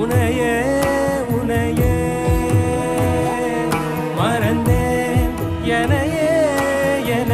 உனையே உனையே. மறந்தேன் எனையே என